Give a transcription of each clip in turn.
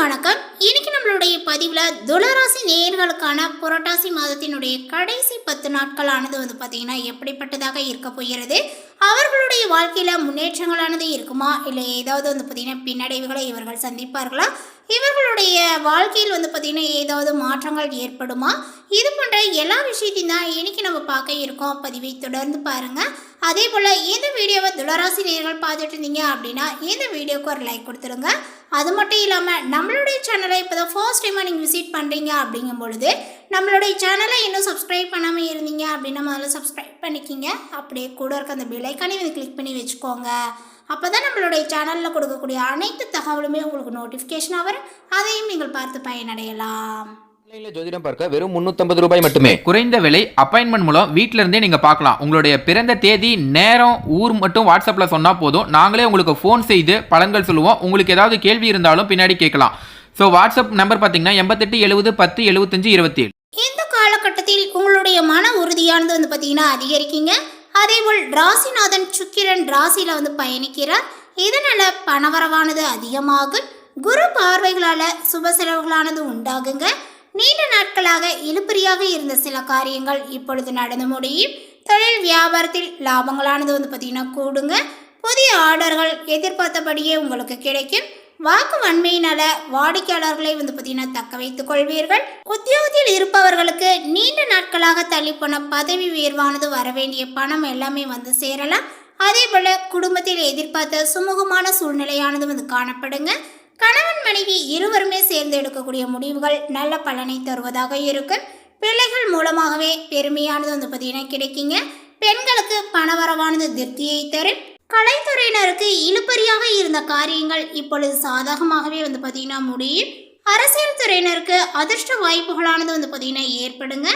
வணக்கம். இன்னைக்கு நம்மளுடைய பதிவில் துளராசி நேயர்களுக்கான புரட்டாசி மாதத்தினுடைய கடைசி பத்து நாட்களானது வந்து பார்த்தீங்கன்னா எப்படிப்பட்டதாக இருக்க போகிறது? அவர்களுடைய வாழ்க்கையில் முன்னேற்றங்களானது இருக்குமா? இல்லை ஏதாவது வந்து பார்த்தீங்கன்னா பின்னடைவுகளை இவர்கள் சந்திப்பார்களா? இவர்களுடைய வாழ்க்கையில் வந்து பார்த்திங்கன்னா ஏதாவது மாற்றங்கள் ஏற்படுமா? இது போன்ற எல்லா விஷயத்தையும் தான் இன்னைக்கு நம்ம பார்க்க இருக்கோம். பதிவை தொடர்ந்து பாருங்கள் அதே போல் இந்த வீடியோவை துளராசி நேர்கள் பார்த்துட்டு இருந்தீங்க அப்படின்னா இந்த வீடியோக்கு ஒரு லைக் கொடுத்துருங்க அது மட்டும் இல்லாமல் நம்மளுடைய சேனல் இப்போ தான் ஃபர்ஸ்ட் டைமாக நீங்கள் விசிட் பண்ணுறீங்க அப்படிங்கும் பொழுது நம்மளுடைய சேனலை இன்னும் சப்ஸ்கிரைப் பண்ணாமல் இருந்தீங்க அப்படின்னா முதல்ல சப்ஸ்கிரைப் பண்ணிக்கிங்க. அப்படியே கூட இருக்க அந்த பெலைக்கானே வந்து கிளிக் பண்ணி வச்சுக்கோங்க. அப்போ தான் நம்மளுடைய சேனலில் கொடுக்கக்கூடிய அனைத்து தகவலுமே உங்களுக்கு நோட்டிஃபிகேஷனாக வரும். அதையும் நீங்கள் பார்த்து பயனடையலாம். ஜோதிடம் பார்க்க வெறும் 350 ரூபாய் மட்டுமே. குறைந்த விலை அப்பாயின்மெண்ட் மூலம் வீட்ல இருந்தே நீங்க பார்க்கலாம். உங்களுடைய பிறந்த தேதி நேரம் ஊர் மட்டும் வாட்ஸ்அப்ல சொன்னா போதும். நாங்களே உங்களுக்கு ஃபோன் செய்து பலன்கள் சொல்லுவோம். உங்களுக்கு ஏதாவது கேள்வி இருந்தாலும் பின்னாடி கேட்கலாம். ஸோ வாட்ஸ்அப் நம்பர் பார்த்தீங்கன்னா எண்பத்தெட்டு எழுபது பத்து எழுபத்தஞ்சு இருபத்தி ஏழு இந்த காலகட்டத்தில் உங்களுடைய மன உறுதியானது வந்து பார்த்தீங்கன்னா அதிகரிக்குங்க. அதேபோல் ராசிநாதன் சுக்கிரன் ராசியில் வந்து பயணிக்கிறார். இதனால் பணவரவானது அதிகமாகும். குரு பார்வைகளால் சுப செலவுகளானது உண்டாகுங்க. நீண்ட நாட்களாக இழுப்பறியாக இருந்த சில காரியங்கள் இப்பொழுது நடந்து முடியும். தொழில் வியாபாரத்தில் லாபங்களானது வந்து பார்த்தீங்கன்னா கூடுங்க. புதிய ஆர்டர்கள் எதிர்பார்த்தபடியே உங்களுக்கு கிடைக்கும். வாக்கு வன்மையினால வாடிக்கையாளர்களை வந்து பார்த்தீங்கன்னா தக்க வைத்துக் கொள்வீர்கள். உத்தியோகத்தில் இருப்பவர்களுக்கு நீண்ட நாட்களாக தள்ளிப்போன பதவி உயர்வானது வர வேண்டிய பணம் எல்லாமே வந்து சேரலாம். அதே போல குடும்பத்தில் எதிர்பார்த்த சுமூகமான சூழ்நிலையானது வந்து காணப்படுங்க. கணவன் மனைவி இருவருமே சேர்ந்து எடுக்கக்கூடிய முடிவுகள் நல்ல பலனை தருவதாக இருக்கும். பிள்ளைகள் மூலமாகவே பெருமையானது வந்து பார்த்தீங்கன்னா கிடைக்குங்க. பெண்களுக்கு பணவரவானது திருப்தியை தரும். கலைத்துறையினருக்கு இழுப்பறியாக இருந்த காரியங்கள் இப்பொழுது சாதகமாகவே வந்து பார்த்தீங்கன்னா முடியும். அரசியல் துறையினருக்கு அதிர்ஷ்ட வாய்ப்புகளானது வந்து பார்த்தீங்கன்னா ஏற்படுங்க.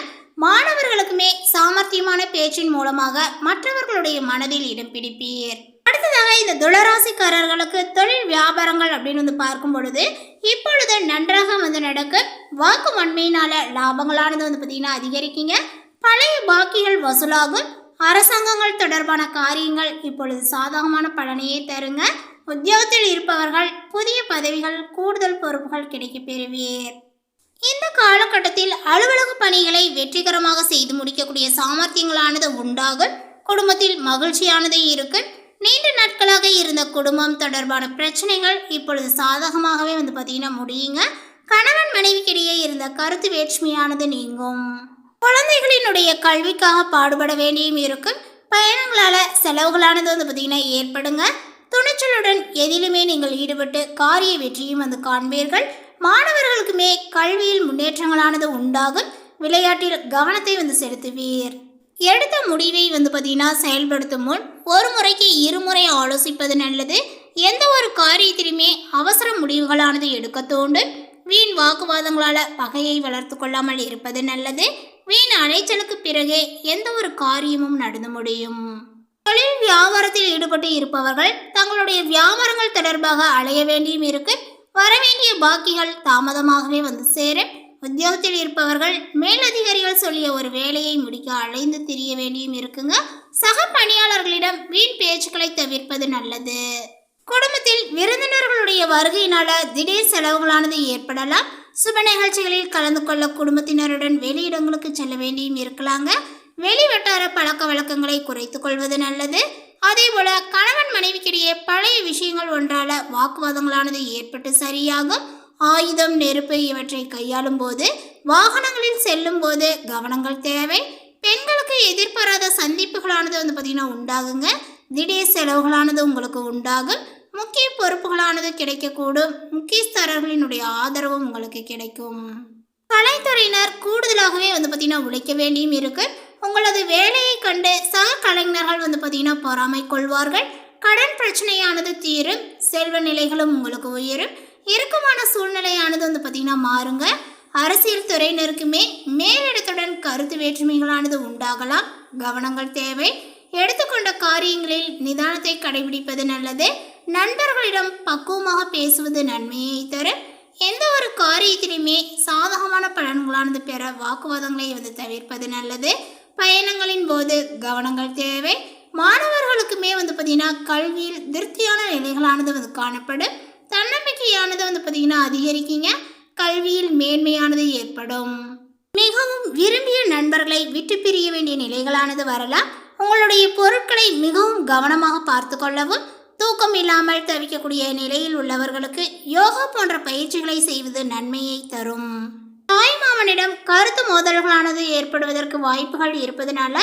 மாணவர்களுக்குமே சாமர்த்தியமான பேச்சின் மூலமாக மற்றவர்களுடைய மனதில் இடம் பிடிப்பீர். அடுத்ததாக இந்த துளராசிக்காரர்களுக்கு தொழில் வியாபாரங்கள் அப்படின்னு வந்து பார்க்கும் பொழுது இப்பொழுது நன்றாக வந்து நடக்க வாக்கு வன்மையினால லாபங்களானது வந்து பார்த்தீங்கன்னா அதிகரிக்குங்க. பழைய பாக்கிகள் வசூலாகும். அரசாங்கங்கள் தொடர்பான காரியங்கள் இப்பொழுது சாதகமான பலனையே தருங்க. உத்தியோகத்தில் இருப்பவர்கள் புதிய பதவிகள் கூடுதல் பொறுப்புகள் கிடைக்கப் பெறுவீர். இந்த காலகட்டத்தில் அலுவலக பணிகளை வெற்றிகரமாக செய்து முடிக்கக்கூடிய சாமர்த்தியங்களானது உண்டாகும். குடும்பத்தில் மகிழ்ச்சியானது இருக்கும் நீண்ட நாட்களாக இருந்த குடும்பம் தொடர்பான பிரச்சனைகள் இப்பொழுது சாதகமாகவே வந்து பார்த்தீங்கன்னா முடியுங்க. கணவன் மனைவிக்கிடையே இருந்த கருத்து வேற்றுமையானது நீங்கும். குழந்தைகளினுடைய கல்விக்காக பாடுபட வேண்டியும் இருக்கும். பயணங்களால் செலவுகளானது வந்து பார்த்தீங்கன்னா ஏற்படுங்க. துணிச்சலுடன் எதிலுமே நீங்கள் ஈடுபட்டு காரிய வெற்றியும் வந்து காண்பீர்கள். மாணவர்களுக்குமே கல்வியில் முன்னேற்றங்களானது உண்டாகும். விளையாட்டில் கவனத்தை வந்து செலுத்துவீர். எடுத்த முடிவை வந்து பார்த்தீங்கன்னா செயல்படுத்தும் முன் ஒரு முறைக்கு இருமுறை ஆலோசிப்பது நல்லது. எந்த ஒரு காரியத்திலுமே அவசர முடிவுகளானது எடுக்க தோண்டும். வீண் வாக்குவாதங்களால் பகையை வளர்த்து கொள்ளாமல் இருப்பது நல்லது. வீண் அலைச்சலுக்கு பிறகே எந்த ஒரு காரியமும் நடந்து முடியும். தொழில் வியாபாரத்தில் ஈடுபட்டு இருப்பவர்கள் தங்களுடைய வியாபாரங்கள் தொடர்பாக அலைய வேண்டியும் இருக்கு. வரவேண்டிய பாக்கிகள் தாமதமாகவே வந்து சேரும். உத்தியோகத்தில் இருப்பவர்கள் மேலதிகாரிகள் சொல்லிய ஒரு வேலையை முடிக்க அலைந்து திரிய வேண்டியும் இருக்குங்க. சக பணியாளர்களிடம் வீண் பேச்சுக்களை தவிர்ப்பது நல்லது. குடும்பத்தில் விருந்தினர்களுடைய வருகையினால திடீர் செலவுகளானது ஏற்படலாம். சுப நிகழ்ச்சிகளில் கலந்து கொள்ள குடும்பத்தினருடன் வெளியிடங்களுக்கு செல்ல வேண்டியும் இருக்கலாங்க. வெளிவட்டார பழக்க வழக்கங்களை குறைத்து கொள்வது நல்லது. அதே போல கணவன் மனைவிக்கிடையே பழைய விஷயங்கள் ஒன்றால வாக்குவாதங்களானது ஏற்பட்டு சரியாகும். ஆயுதம் நெருப்பு இவற்றை கையாளும் போது வாகனங்களில் செல்லும் போது கவனங்கள் தேவை. பெண்களுக்கு எதிர்பாராத சந்திப்புகளானது வந்து பார்த்திங்கன்னா உண்டாகுங்க. திடீர் செலவுகளானது உங்களுக்கு உண்டாகும். முக்கிய பொறுப்புகளானது கிடைக்கக்கூடும். முக்கியஸ்தரர்களினுடைய ஆதரவும் உங்களுக்கு கிடைக்கும். கலைத்துறையினர் கூடுதலாகவே வந்து பார்த்தீங்கன்னா உழைக்க வேண்டியும் இருக்கு. உங்களது வேலையை கண்டு சக கலைஞர்கள் வந்து பார்த்தீங்கன்னா பொறாமை கொள்வார்கள். கடன் பிரச்சனையானது தீரும். செல்வ நிலைகளும் உங்களுக்கு உயரும். இறுக்கமான சூழ்நிலையானது வந்து பார்த்தீங்கன்னா மாறுங்க. அரசியல் துறையினருக்குமே மேலிடத்துடன் கருத்து வேற்றுமைகளானது உண்டாகலாம். கவனங்கள் தேவை. எடுத்துக்கொண்ட காரியங்களில் நிதானத்தை கடைபிடிப்பது நல்லது. நண்பர்களிடம் பக்குவமாக பேசுவது நன்மையை தரும் எந்த ஒரு காரியத்திலுமே சாதகமான பலன்களானது பெற வாக்குவாதங்களை வந்து தவிர்ப்பது நல்லது. பயணங்களின் போது கவனங்கள் தேவை. மாணவர்களுக்குமே வந்து பார்த்தீங்கன்னா கல்வியில் திருப்தியான நிலைகளானது வந்து காணப்படும். தன்னம்பிக்கையானது வந்து பார்த்தீங்கன்னா அதிகரிக்குங்க. கல்வியில் மேன்மையானது ஏற்படும். மிகவும் விரும்பிய நண்பர்களை விட்டு பிரிய வேண்டிய நிலைகளானது வரலாம். உங்களுடைய பொருட்களை மிகவும் கவனமாக பார்த்து கொள்ளவும் தூக்கம் இல்லாமல் தவிக்கக்கூடிய நிலையில் உள்ளவர்களுக்கு யோகா போன்ற பயிற்சிகளை செய்வது நன்மையை தரும். தாய்மாமனிடம் கருத்து மோதல்களானது ஏற்படுவதற்கு வாய்ப்புகள் இருப்பதனால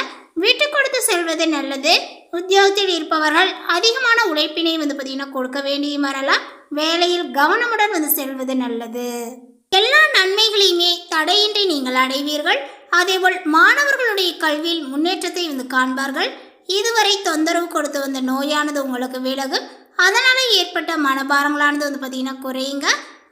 விட்டு கொடுத்து செல்வது நல்லது. உத்தியோகத்தில் இருப்பவர்கள் அதிகமான உழைப்பினை வந்து பார்த்தீங்கன்னா கொடுக்க வேண்டிய மாதிரிலாம் வேலையில் கவனமுடன் வந்து செல்வது நல்லது. எல்லா நன்மைகளையுமே தடையின்றி நீங்கள் அடைவீர்கள். அதேபோல் மாணவர்களுடைய கல்வியில் முன்னேற்றத்தை வந்து காண்பார்கள். இதுவரை தொந்தரவு கொடுத்து வந்த நோயானது உங்களுக்கு விலகும் அதனால் ஏற்பட்ட மனபாரங்களானது வந்து பார்த்தீங்கன்னா குறையுங்க.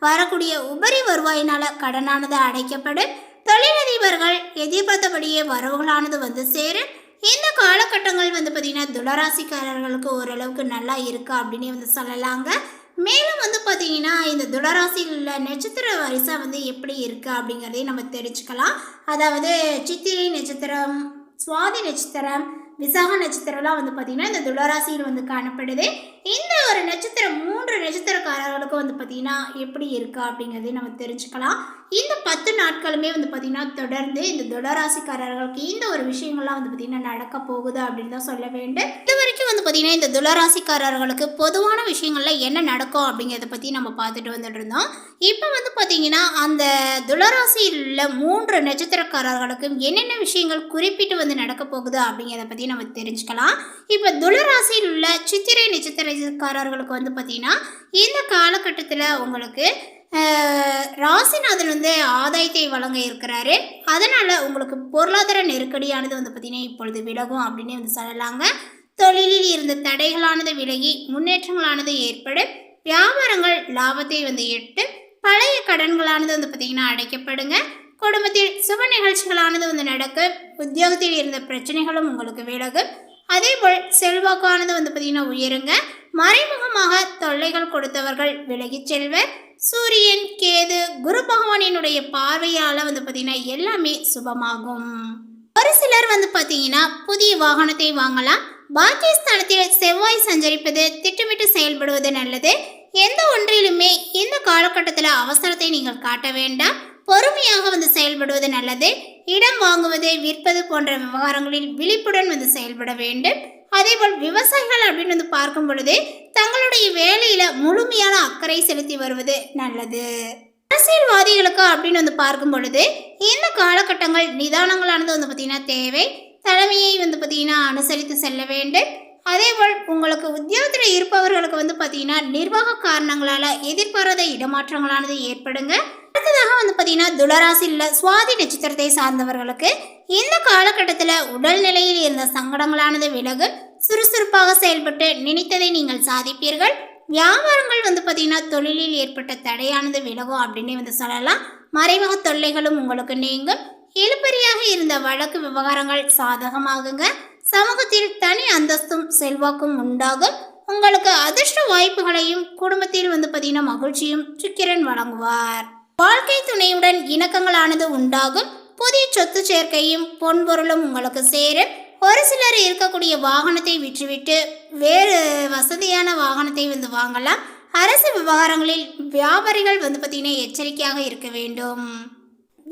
வரக்கூடிய உபரி வருவாயினால் கடனானது அடைக்கப்படும். தொழிலதிபர்கள் எதிர்பார்த்தபடியே வரவுகளானது வந்து சேரும். இந்த காலகட்டங்கள் வந்து பார்த்திங்கன்னா துளராசிக்காரர்களுக்கு ஓரளவுக்கு நல்லா இருக்கா அப்படின்னு வந்து சொல்லலாங்க. மேலும் வந்து பார்த்தீங்கன்னா இந்த துளராசியில் உள்ள நட்சத்திர வரிசை வந்து எப்படி இருக்குது அப்படிங்கிறதையும் நம்ம தெரிஞ்சுக்கலாம். அதாவது சித்திரை நட்சத்திரம் சுவாதி நட்சத்திரம் விசாக நட்சத்திரம்லாம் வந்து பார்த்தீங்கன்னா இந்த துளராசியில் வந்து காணப்படுது. இந்த ஒரு நட்சத்திரம் மூன்று நட்சத்திரக்காரர்களுக்கு வந்து பார்த்தீங்கன்னா எப்படி இருக்கா அப்படிங்கிறதையும் நம்ம தெரிஞ்சுக்கலாம். இந்த பத்து நாட்களுமே வந்து பார்த்தீங்கன்னா தொடர்ந்து இந்த துளராசிக்காரர்களுக்கு இந்த ஒரு விஷயங்கள்லாம் வந்து பார்த்தீங்கன்னா நடக்க போகுது அப்படின்னு தான் சொல்ல வேண்டும். வந்து பார்த்தீங்கன்னா இந்த துளராசிக்காரர்களுக்கு பொதுவான விஷயங்களில் என்ன நடக்கும் அப்படிங்கிறத பற்றி நம்ம பார்த்துட்டு வந்துட்டு இருந்தோம். இப்போ வந்து பார்த்தீங்கன்னா அந்த துளராசியில் உள்ள மூன்று நட்சத்திரக்காரர்களுக்கும் என்னென்ன விஷயங்கள் குறிப்பிட்டு வந்து நடக்க போகுது அப்படிங்கிறத பற்றி நம்ம தெரிஞ்சுக்கலாம். இப்போ துளராசியில் உள்ள சித்திரை நட்சத்திரக்காரர்களுக்கு வந்து பார்த்தீங்கன்னா இந்த காலகட்டத்தில் உங்களுக்கு ராசிநாதன் வந்து ஆதாயத்தை வழங்க இருக்கிறாரு. அதனால் உங்களுக்கு பொருளாதார நெருக்கடியானது வந்து பார்த்திங்கன்னா இப்பொழுது விலகும் அப்படின்னு வந்து சொல்லலாங்க. தொழிலில் இருந்த தடைகளானது விலகி முன்னேற்றங்களானது ஏற்பட. வியாபாரங்கள் லாபத்தை வந்து எட்டு பழைய கடன்களானது வந்து பார்த்திங்கன்னா அடைக்கப்படுங்க. குடும்பத்தில் சுப நிகழ்ச்சிகளானது வந்து நடக்க. உத்தியோகத்தில் இருந்த பிரச்சனைகளும் உங்களுக்கு விலகும் அதேபோல் செல்வாக்கானது வந்து பார்த்திங்கன்னா உயருங்க. மறைமுகமாக தொல்லைகள் கொடுத்தவர்கள் விலகிச் செல்வர் சூரியன் கேது குரு பகவானினுடைய பார்வையால் வந்து பார்த்திங்கன்னா எல்லாமே சுபமாகும். ஒரு சிலர் வந்து பார்த்தீங்கன்னா புதிய வாகனத்தை வாங்கலாம். பாக்கியஸ்தானத்தில் செவ்வாய் சஞ்சரிப்பது திட்டமிட்டு செயல்படுவது நல்லது. எந்த ஒன்றிலுமே இந்த காலகட்டத்தில் அவசரத்தை நீங்கள் காட்ட வேண்டாம். பொறுமையாக வந்து செயல்படுவது நல்லது. இடம் வாங்குவது விற்பது போன்ற விவகாரங்களில் விழிப்புடன் வந்து செயல்பட வேண்டும். அதேபோல் விவசாயிகள் அப்படின்னு வந்து பார்க்கும் பொழுது தங்களுடைய வேலையில முழுமையான அக்கறை செலுத்தி வருவது நல்லது. அரசியல்வாதிகளுக்கு அப்படின்னு வந்து பார்க்கும் பொழுது இந்த காலகட்டங்கள் நிதானங்களானது வந்து பார்த்தீங்கன்னா தேவை. தலைமையை வந்து பார்த்திங்கன்னா அனுசரித்து செல்ல வேண்டும். அதேபோல் உங்களுக்கு உத்தியோகத்தில் இருப்பவர்களுக்கு வந்து பார்த்தீங்கன்னா நிர்வாக காரணங்களால் எதிர்பாராத இடமாற்றங்களானது ஏற்படுங்க. அடுத்ததாக வந்து பார்த்தீங்கன்னா துளராசியில் சுவாதி நட்சத்திரத்தை சார்ந்தவர்களுக்கு இந்த காலகட்டத்தில் உடல்நிலையில் இருந்த சங்கடங்களானது விலகு சுறுசுறுப்பாக செயல்பட்டு நினைத்ததை நீங்கள் சாதிப்பீர்கள். வியாபாரங்கள் வந்து பார்த்தீங்கன்னா தொழிலில் ஏற்பட்ட தடையானது விலகும் அப்படின்னு வந்து சொல்லலாம். மறைமுக தொல்லைகளும் உங்களுக்கு நீங்கும். இழுபறியாக இருந்த வழக்கு விவகாரங்கள் சாதகமாகுங்க. சமூகத்தில் தனி அந்தஸ்தும் செல்வாக்கும் உண்டாகும். உங்களுக்கு அதிர்ஷ்ட வாய்ப்புகளையும் குடும்பத்தில் வந்து பார்த்தீங்கன்னா மகிழ்ச்சியும் சுக்கிரன் வழங்குவார். வாழ்க்கை துணையுடன் இணக்கங்களானது உண்டாகும். புதிய சொத்து சேர்க்கையும் பொன்பொருளும் உங்களுக்கு சேரும். ஒரு சிலர் இருக்கக்கூடிய வாகனத்தை விற்றுவிட்டு வேறு வசதியான வாகனத்தை வந்து வாங்கலாம். அரசு விவகாரங்களில் வியாபாரிகள் வந்து பார்த்தீங்கன்னா எச்சரிக்கையாக இருக்க வேண்டும்.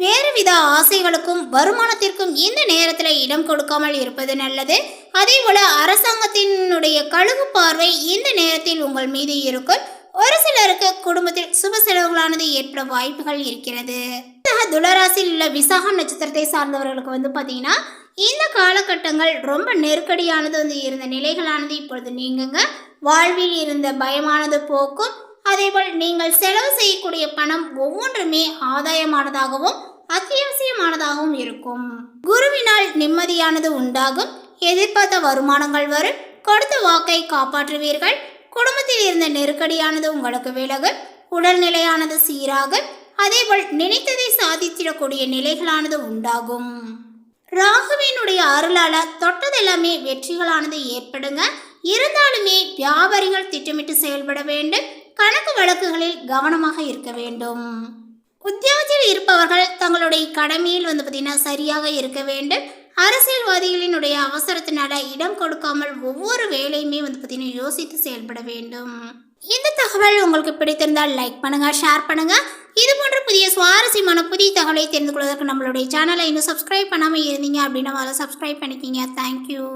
வேறு வித ஆசைகளுக்கும் வருமானத்திற்கும் இந்த நேரத்தில் இடம் கொடுக்காமல் இருப்பது நல்லது. அதே போல அரசாங்கத்தினுடைய கழுகு பார்வை இந்த நேரத்தில் உங்கள் மீது இருக்கும். ஒரு சிலருக்கு குடும்பத்தில் சுப செலவுகளானது ஏற்பட வாய்ப்புகள் இருக்கிறது. துளராசியில் உள்ள விசாக நட்சத்திரத்தை சார்ந்தவர்களுக்கு வந்து பார்த்தீங்கன்னா இந்த காலகட்டங்கள் ரொம்ப நெருக்கடியானது வந்து இருந்த நிலைகளானது இப்பொழுது நீங்குங்க. வாழ்வில் இருந்த பயமானது போக்கும். அதேபோல் நீங்கள் செலவு செய்யக்கூடிய பணம் ஒவ்வொன்றுமே ஆதாயமானதாகவும் அத்தியாவசியமானதாகவும் இருக்கும். குருவினால் நிம்மதியானது உண்டாகும். எதிர்பார்த்த வருமானங்கள் வரும். கொடுத்த வாக்கை காப்பாற்றுவீர்கள். குடும்பத்தில் இருந்த நெருக்கடியானது உங்களுக்கு விலகும். உடல்நிலையானது சீராகும். அதேபோல் நினைத்ததை சாதித்திடக்கூடிய நிலைகளானது உண்டாகும். ராகுவினுடைய அருளால தொட்டதெல்லாமே வெற்றிகளானது ஏற்படுங்க. இருந்தாலுமே வியாபாரிகள் திட்டமிட்டு செயல்பட வேண்டும். கணக்கு வழக்குகளில் கவனமாக இருக்க வேண்டும். உத்தியோகத்தில் இருப்பவர்கள் தங்களுடைய கடமையில் வந்து பார்த்தீங்கன்னா சரியாக இருக்க வேண்டும். அரசியல்வாதிகளினுடைய அவசரத்தினால இடம் கொடுக்காமல் ஒவ்வொரு வேலையுமே வந்து பார்த்தீங்கன்னா யோசித்து செயல்பட வேண்டும். இந்த தகவல் உங்களுக்கு பிடித்திருந்தால் லைக் பண்ணுங்க ஷேர் பண்ணுங்க. இது போன்ற புதிய சுவாரஸ்யமான புதிய தகவலை தெரிந்து கொள்வதற்கு நம்மளுடைய சேனலை இன்னும் சப்ஸ்கிரைப் பண்ணாமல் இருந்தீங்க அப்படின்னா அதை சப்ஸ்கிரைப் பண்ணிக்கிங்க. தேங்க்யூ